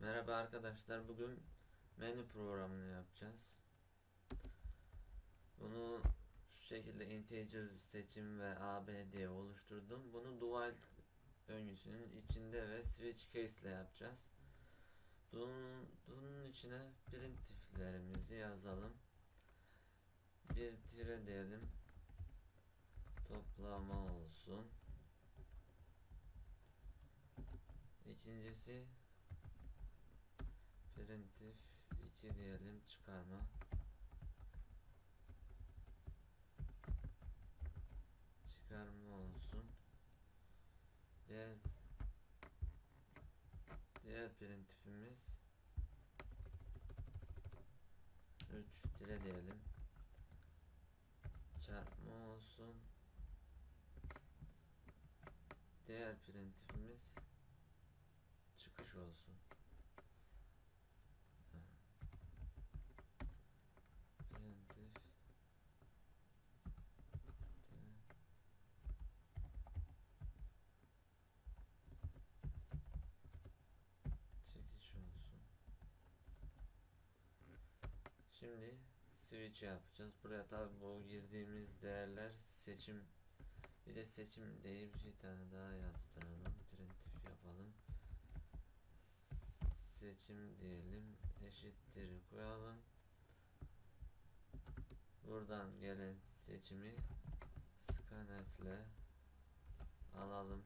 Merhaba arkadaşlar. Bugün menü programını yapacağız. Bunu şu şekilde integer seçim ve AB diye oluşturdum. Bunu dual öngüsünün içinde ve switch case ile yapacağız. Bunun, bunun içine printf'lerimizi yazalım. Bir tire diyelim. Toplama olsun. İkincisi printf 2 diyelim çıkarma. Çıkarma olsun. Diğer diğer printf'imiz 3 dire diyelim. Çarpma olsun. Diğer printf'imiz çıkış olsun. Şimdi switch yapacağız. Buraya tabi bu girdiğimiz değerler seçim bir de seçim diye bir tane daha yaptıralım. Printf yapalım. Seçim diyelim. Eşittir koyalım. Buradan gelen seçimi scanf ile alalım.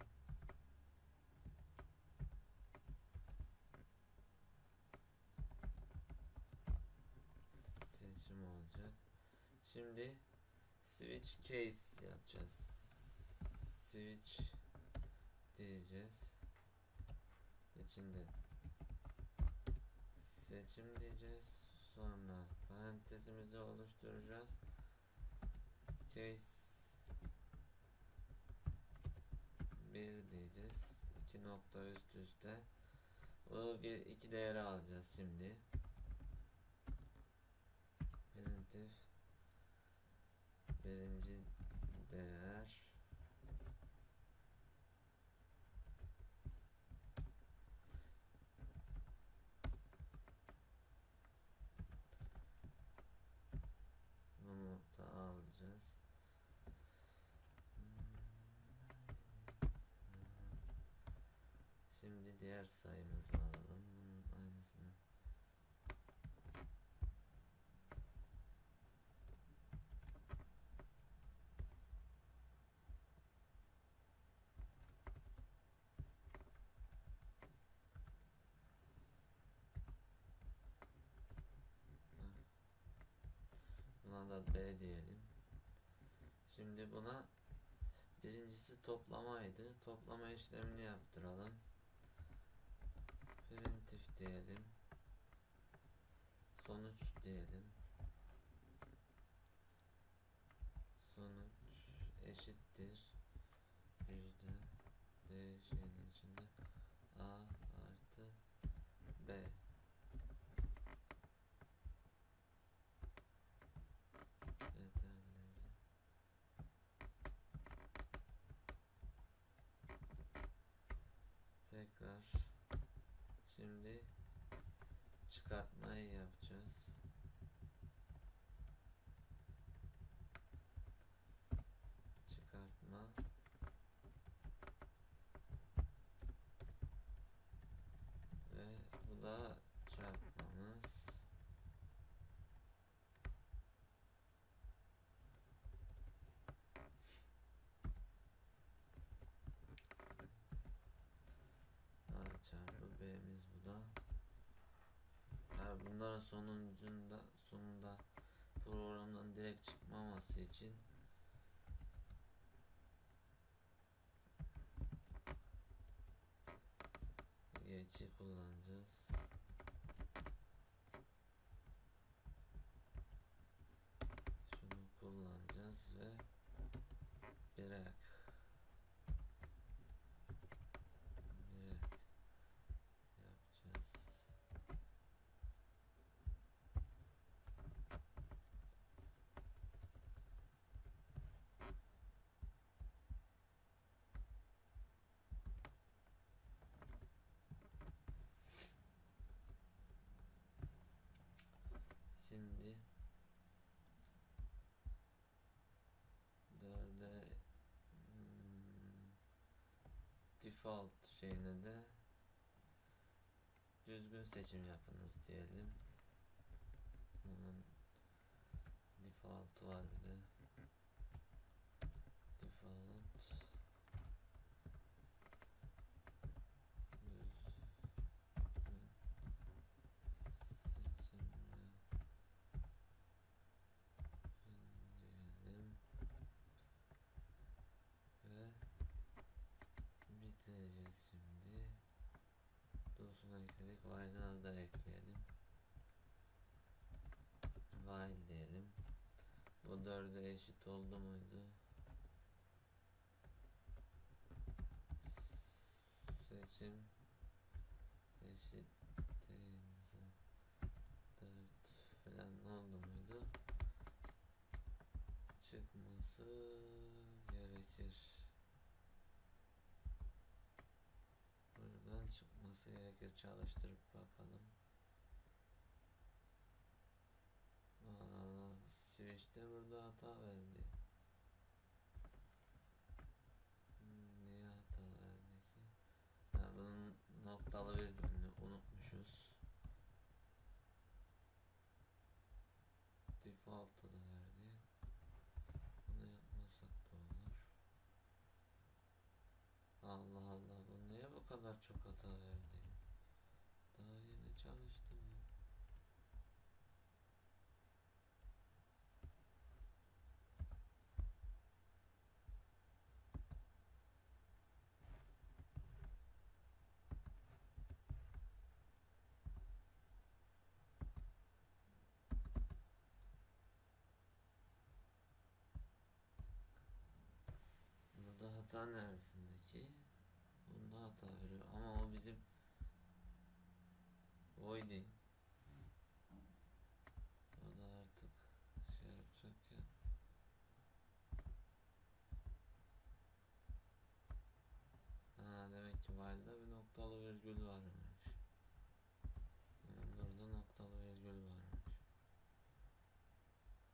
Seçim olacak. Şimdi switch case yapacağız. Switch diyeceğiz. İçinde seçim diyeceğiz. Sonra parantezimizi oluşturacağız. Case 1 diyeceğiz. İki nokta üst üste. Bu iki değeri alacağız şimdi. Printf birinci değer Bunu da alacağız. Şimdi diğer sayımızı alalım. Bunun aynısını. Da B diyelim. Şimdi buna birincisi toplamaydı. Toplama işlemini yaptıralım. Printf diyelim. Sonuç diyelim. Sonuç eşittir. Yüzde D şeyin içinde A artı B. Yeterli. Tekrar şimdi çıkartmayı yapacağız. Çıkartma ve bu da çarpmamız. A çarpı B'miz bu da. Yani bunların sonucunda sonunda programdan direkt çıkmaması için geçi kullanacağız. Şunu kullanacağız ve bırak. Bırak. Yapacağız. Default şeyine de düzgün seçim yapınız diyelim. Bunun default'u var bir de. Default düzgün seçimle diyelim ve bitireceğiz şimdi. Dosuna ekledik. While'a da ekleyelim. While diyelim. Bu dörde eşit oldu muydu? Seçim eşit değilse dört falan oldu muydu? Çıkması gerekir. Buradan çıkması gerekir. Çalıştırıp bakalım. Aa, switch'te burada hata verdi. Hmm, Niye hata verdi ki? Ha, bunun noktalı virgülünü unutmuşuz. Default'u da verdi. Bunu yapmasak da olur. Allah Allah bu niye bu kadar çok hata verdi? Daha yeni çalıştım ya. Burada hata neresindeki? Bunda hata veriyor ama o bizim voiding. O da artık şey yapacak ya. Ha demek ki while'da bir noktalı virgül varmış. Burada noktalı virgül varmış.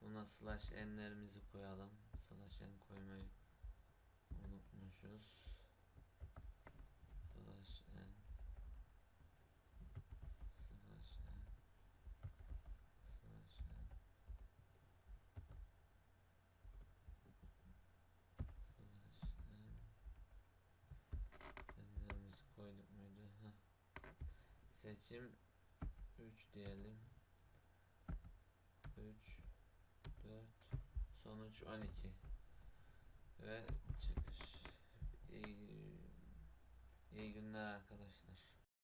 Buna slash n'lerimizi koyalım. Slash n koymayı unutmuşuz. seçim 3 diyelim. 3 4 sonuç 12 ve çıkış. İyi, iyi günler arkadaşlar.